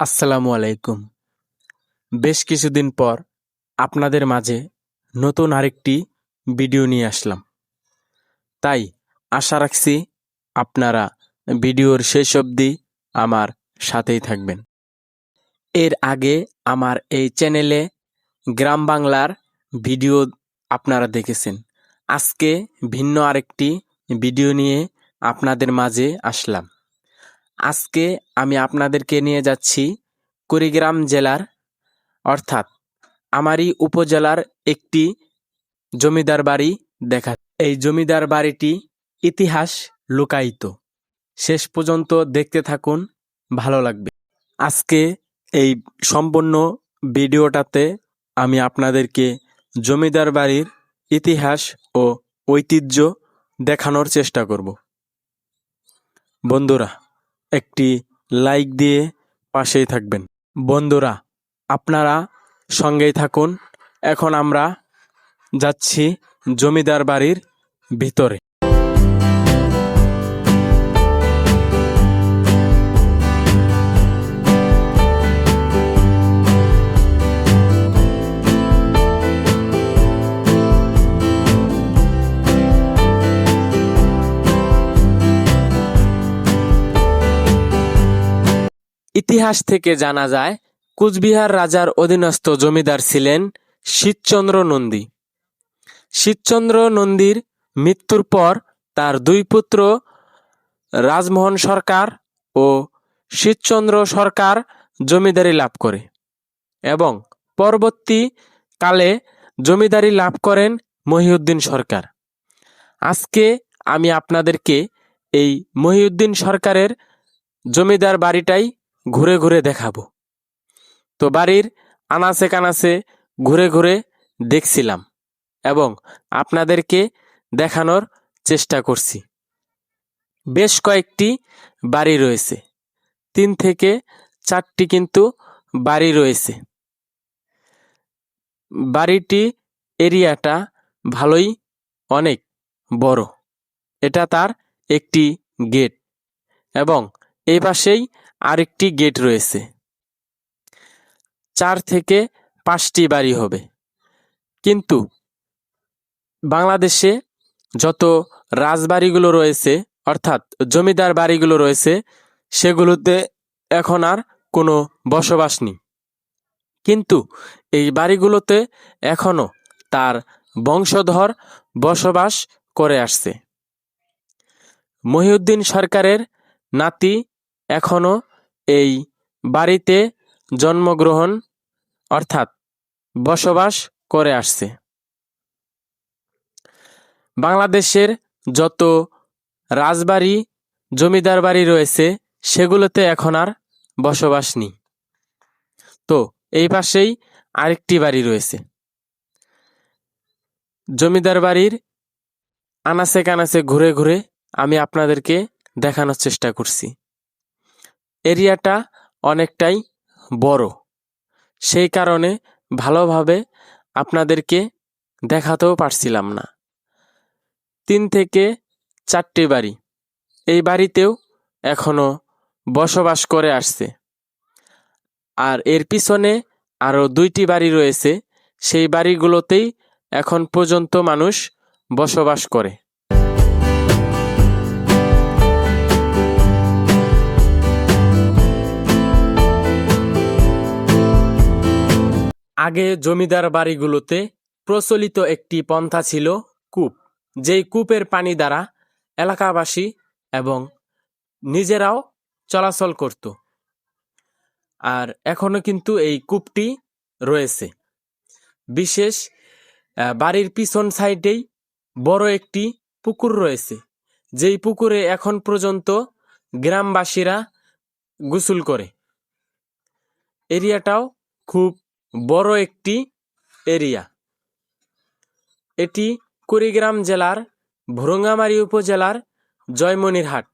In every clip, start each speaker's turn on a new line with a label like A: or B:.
A: আসসালামু আলাইকুম। বেশ কিছুদিন পর আপনাদের মাঝে নতুন আরেকটি ভিডিও নিয়ে আসলাম। তাই আশা রাখছি আপনারা ভিডিওর শেষ অবধি আমার সাথেই থাকবেন। এর আগে আমার এই চ্যানেলে গ্রাম বাংলার ভিডিও আপনারা দেখেছেন। আজকে ভিন্ন আরেকটি ভিডিও নিয়ে আপনাদের মাঝে আসলাম। আজকে আমি আপনাদেরকে নিয়ে যাচ্ছি কুড়িগ্রাম জেলার, অর্থাৎ আমারই উপজেলার একটি জমিদার বাড়ি দেখা। এই জমিদার বাড়িটি ইতিহাস লুকায়িত। শেষ পর্যন্ত দেখতে থাকুন, ভালো লাগবে। আজকে এই সম্পূর্ণ ভিডিওটাতে আমি আপনাদেরকে জমিদার বাড়ির ইতিহাস ও ঐতিহ্য দেখানোর চেষ্টা করব। বন্ধুরা একটি লাইক দিয়ে পাশেই থাকবেন। বন্ধুরা, আপনারা সঙ্গেই থাকুন। এখন আমরা যাচ্ছি জমিদার বাড়ির ভিতরে। ইতিহাস থেকে জানা যায়, কুচবিহার রাজার অধীনস্থ জমিদার ছিলেন শীতচন্দ্র নন্দী। শীতচন্দ্র নন্দীর মৃত্যুর পর তার দুই পুত্র রাজমোহন সরকার ও শীতচন্দ্র সরকার জমিদারি লাভ করে এবং পরবর্তী কালে জমিদারি লাভ করেন মহিউদ্দিন সরকার। আজকে আমি আপনাদেরকে এই মহিউদ্দিন সরকারের জমিদার বাড়িটাই ঘুরে ঘুরে দেখাবো। তো বাড়ির আনাচে কানাচে ঘুরে ঘুরে দেখছিলাম এবং আপনাদেরকে দেখানোর চেষ্টা করছি। বেশ কয়েকটি বাড়ি রয়েছে। তিন থেকে চারটি কিন্তু বাড়ি রয়েছে। বাড়িটি এরিয়াটা ভালোই অনেক বড়। এটা তার একটি গেট এবং এই পাশেই আরেকটি গেট রয়েছে। চার থেকে পাঁচটি বাড়ি হবে। কিন্তু বাংলাদেশে যত রাজবাড়িগুলো রয়েছে, অর্থাৎ জমিদার বাড়িগুলো রয়েছে, সেগুলোতে এখন আর কোনো বসবাস নেই। কিন্তু এই বাড়িগুলোতে এখনও তার বংশধর বসবাস করে আসছে। মহিউদ্দিন সরকারের নাতি এখনও এই বাড়িতে জন্মগ্রহণ, অর্থাৎ বসবাস করে আসছে। বাংলাদেশের যত রাজবাড়ি, জমিদার বাড়ি রয়েছে, সেগুলোতে এখন আর বসবাস নেই। তো এই পাশেই আরেকটি বাড়ি রয়েছে। জমিদার বাড়ির আনাচে কানাচে ঘুরে ঘুরে আমি আপনাদেরকে দেখানোর চেষ্টা করছি। এরিয়াটা অনেকটাই বড়। সেই কারণে ভালোভাবে আপনাদেরকে দেখাতেও পারছিলাম না। তিন থেকে চারটে বাড়ি। এই বাড়িতেও এখনও বসবাস করে আসছে। আর এর পিছনে আরও দুইটি বাড়ি রয়েছে। সেই বাড়িগুলোতেই এখন পর্যন্ত মানুষ বসবাস করে। আগে জমিদার বাড়িগুলোতে প্রচলিত একটি পন্থা ছিল কূপ, যেই কূপের পানি দ্বারা এলাকাবাসী এবং নিজেরাও চলাচল করত। আর এখনও কিন্তু এই কূপটি রয়েছে। বিশেষ বাড়ির পিছন সাইডেই বড় একটি পুকুর রয়েছে, যেই পুকুরে এখন পর্যন্ত গ্রামবাসীরা গোসল করে। এরিয়াটাও খুব বড় একটি এরিয়া। এটি কুড়িগ্রাম জেলার ভুরঙ্গামারি উপজেলার জয়মনিরহাট।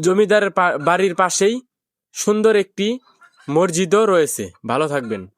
A: জমিদার বাড়ির পাশেই সুন্দর একটি মসজিদও রয়েছে। ভালো থাকবেন।